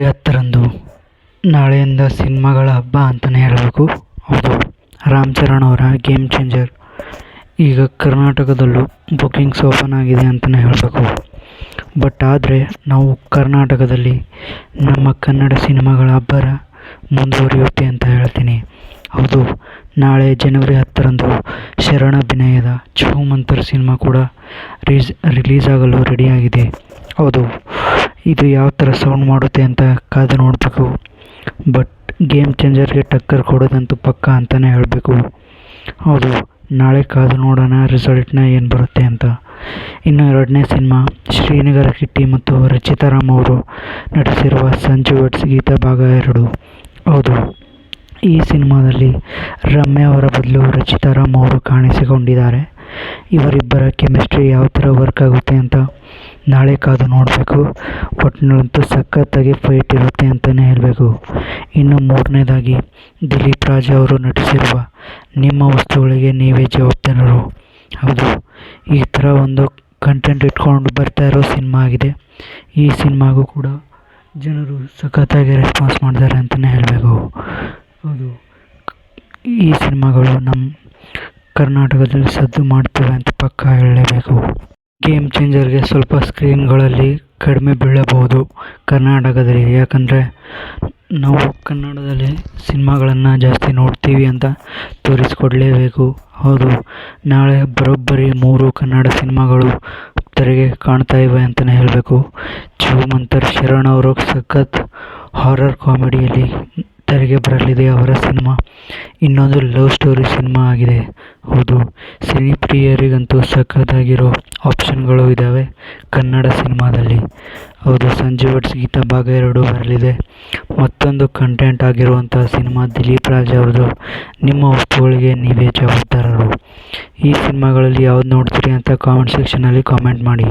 ಹತ್ತರಂದು ನಾಳೆಯಿಂದ ಸಿನಿಮಾಗಳ ಹಬ್ಬ ಅಂತಲೇ ಹೇಳಬೇಕು. ಹೌದು, ರಾಮ್ ಚರಣ್ ಅವರ ಗೇಮ್ ಚೇಂಜರ್ ಈಗ ಕರ್ನಾಟಕದಲ್ಲೂ ಬುಕ್ಕಿಂಗ್ಸ್ ಓಪನ್ ಆಗಿದೆ ಅಂತಲೇ ಹೇಳಬೇಕು. ಬಟ್ ಆದರೆ ನಾವು ಕರ್ನಾಟಕದಲ್ಲಿ ನಮ್ಮ ಕನ್ನಡ ಸಿನಿಮಾಗಳ ಅಬ್ಬರ ಮುಂದುವರಿಯುತ್ತೆ ಅಂತ ಹೇಳ್ತೀನಿ. ಹೌದು, ನಾಳೆ ಜನವರಿ ಹತ್ತರಂದು ಶರಣ ಅಭಿನಯದ ಛೂಮಂತರ್ ಸಿನಿಮಾ ಕೂಡ ರೀಸ್ ರಿಲೀಸ್ ಆಗಲು ರೆಡಿಯಾಗಿದೆ ಹೌದು ಇದು ಯಾವ ಥರ ಸೌಂಡ್ ಮಾಡುತ್ತೆ ಅಂತ ಕಾದು ನೋಡಬೇಕು. ಬಟ್ ಗೇಮ್ ಚೇಂಜರ್ಗೆ ಟಕ್ಕರ್ ಕೊಡೋದಂತೂ ಪಕ್ಕ ಅಂತಲೇ ಹೇಳಬೇಕು. ಹೌದು, ನಾಳೆ ಕಾದು ನೋಡೋಣ ರಿಸಲ್ಟ್ನ ಏನು ಬರುತ್ತೆ ಅಂತ. ಇನ್ನು ಎರಡನೇ ಸಿನಿಮಾ, ಶ್ರೀನಗರ ಕಿಟ್ಟಿ ಮತ್ತು ರಚಿತಾ ರಾಮ್ ಅವರು ನಟಿಸಿರುವ ಸಂಜು ವೆಡ್ಸ್ ಗೀತಾ ಭಾಗ ಎರಡು. ಹೌದು, ಈ ಸಿನಿಮಾದಲ್ಲಿ ರಮ್ಯ ಅವರ ಬದಲು ರಚಿತಾ ರಾಮ್ ಅವರು ಕಾಣಿಸಿಕೊಂಡಿದ್ದಾರೆ. ಇವರಿಬ್ಬರ ಕೆಮಿಸ್ಟ್ರಿ ಯಾವ ಥರ ವರ್ಕ್ ಆಗುತ್ತೆ ಅಂತ ನಾಳೆ ಕಾದು ನೋಡಬೇಕು. ಒಟ್ಟಿನಲ್ಲಂತೂ ಸಖತ್ತಾಗಿ ಫೈಟ್ ಇರುತ್ತೆ ಅಂತಲೇ ಹೇಳಬೇಕು. ಇನ್ನು ಮೂರನೇದಾಗಿ, ದಿಲೀಪ್ ರಾಜ್ ಅವರು ನಟಿಸಿರುವ ನಿಮ್ಮ ವಸ್ತುಗಳಿಗೆ ನೀವೇ ಜವಾಬ್ದಾರರು. ಹೌದು, ಈ ಥರ ಒಂದು ಕಂಟೆಂಟ್ ಇಟ್ಕೊಂಡು ಬರ್ತಾ ಇರೋ ಸಿನಿಮಾ ಆಗಿದೆ. ಈ ಸಿನಿಮಾಗೂ ಕೂಡ ಜನರು ಸಖತ್ತಾಗಿ ರೆಸ್ಪಾನ್ಸ್ ಮಾಡಿದ್ದಾರೆ ಅಂತಲೇ ಹೇಳಬೇಕು. ಹೌದು, ಈ ಸಿನಿಮಾಗಳು ನಮ್ಮ ಕರ್ನಾಟಕದಲ್ಲಿ ಸದ್ದು ಮಾಡ್ತವೆ ಅಂತ ಪಕ್ಕಾ ಹೇಳಲೇಬೇಕು. ಗೇಮ್ ಚೇಂಜರ್ಗೆ ಸ್ವಲ್ಪ ಸ್ಕ್ರೀನ್ಗಳಲ್ಲಿ ಕಡಿಮೆ ಬೀಳಬಹುದು ಕರ್ನಾಟಕದಲ್ಲಿ. ಯಾಕಂದರೆ ನಾವು ಕನ್ನಡದಲ್ಲಿ ಸಿನಿಮಾಗಳನ್ನು ಜಾಸ್ತಿ ನೋಡ್ತೀವಿ ಅಂತ ತೋರಿಸ್ಕೊಡಲೇಬೇಕು. ಹೌದು, ನಾಳೆ ಬರೋಬ್ಬರಿ ಮೂರು ಕನ್ನಡ ಸಿನಿಮಾಗಳು ತೆರೆಗೆ ಕಾಣ್ತಾ ಇವೆ ಅಂತಲೇ ಹೇಳಬೇಕು. ಛೂಮಂತರ್ ಶರಣ್ ಅವರು ಸಖತ್ ಹಾರರ್ ಕಾಮಿಡಿಯಲ್ಲಿ ತೆರೆಗೆ ಬರಲಿದೆ. ಅವರ ಸಿನಿಮಾ ಇನ್ನೊಂದು ಲವ್ ಸ್ಟೋರಿ ಸಿನಿಮಾ ಆಗಿದೆ. ಹೌದು, ಸಿನಿ ಪ್ರಿಯರಿಗಂತೂ ಸಖತ್ತಾಗಿರೋ ಆಪ್ಷನ್ಗಳು ಇದ್ದಾವೆ ಕನ್ನಡ ಸಿನಿಮಾದಲ್ಲಿ. ಹೌದು ಸಂಜು ಭಟ್ಸ್ ಗೀತಾ ಭಾಗ ಎರಡು ಬರಲಿದೆ. ಮತ್ತೊಂದು ಕಂಟೆಂಟ್ ಆಗಿರುವಂಥ ಸಿನಿಮಾ ದಿಲೀಪ್ ರಾಜ್ ಅವ್ರದ್ದು, ನಿಮ್ಮ ವಸ್ತುಗಳಿಗೆ ನೀವೇ ಜವಾಬ್ದಾರರು. ಈ ಸಿನಿಮಾಗಳಲ್ಲಿ ಯಾವ್ದು ನೋಡ್ತೀರಿ ಅಂತ ಕಾಮೆಂಟ್ ಸೆಕ್ಷನಲ್ಲಿ ಕಾಮೆಂಟ್ ಮಾಡಿ.